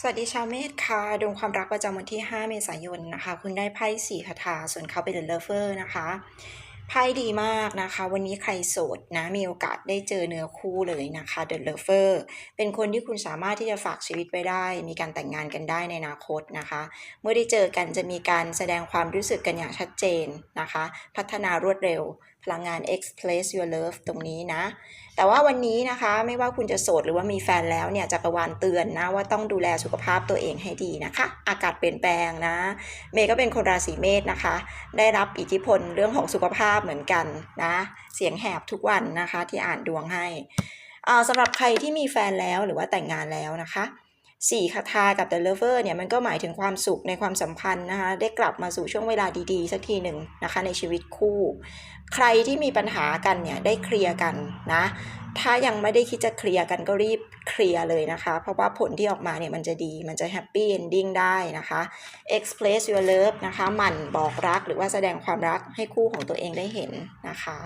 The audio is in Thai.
สวัสดีชาวเมษค่ะดวงความรักประจำวันที่ 5 เมษายนนะคะ คุณได้ไพ่สี่คาถาส่วนเขาเป็นเดอะเลเวอร์นะคะไพ่ดีมากนะคะ วันนี้ใครโสดนะมีโอกาสได้เจอเนื้อคู่เลยนะคะเดอะเลเวอร์เป็นคนที่คุณสามารถที่จะฝากชีวิตไว้ได้ มีการแต่งงานกันได้ในอนาคตนะคะ เมื่อได้เจอกันจะมีการแสดงความรู้สึกกันอย่างชัดเจนนะคะ พัฒนารวดเร็ว ลังงาน express your love ตรงนี้นะ แต่ว่าวันนี้นะคะไม่ว่าคุณจะโสดหรือว่ามีแฟนแล้วเนี่ยจักรวาลเตือนนะว่าต้องดูแลสุขภาพตัวเองให้ดีนะคะ อากาศเปลี่ยนแปลงนะ เมย์ก็เป็นคนราศีเมษนะคะ ได้รับอิทธิพลเรื่องของสุขภาพเหมือนกันนะ เสียงแหบทุกวันนะคะที่อ่านดวงให้สำหรับใครที่มีแฟนแล้วหรือว่าแต่งงานแล้วนะคะ สี่คาถากับ The Lover เนี่ยมันก็หมายถึงความสุขในความสัมพันธ์นะคะได้กลับมาสู่ช่วงเวลาดีๆ สักทีหนึ่งนะคะในชีวิตคู่ ใครที่มีปัญหากันเนี่ยได้เคลียร์กันนะถ้ายังไม่ได้คิดจะเคลียร์กันก็รีบเคลียร์เลยนะคะ เพราะว่าผลที่ออกมาเนี่ยมันจะดีมันจะแฮปปี้เอนดิ้งได้นะคะ express your love นะคะหมั่นบอกรักหรือว่าแสดงความรักให้คู่ของตัวเองได้เห็นนะคะ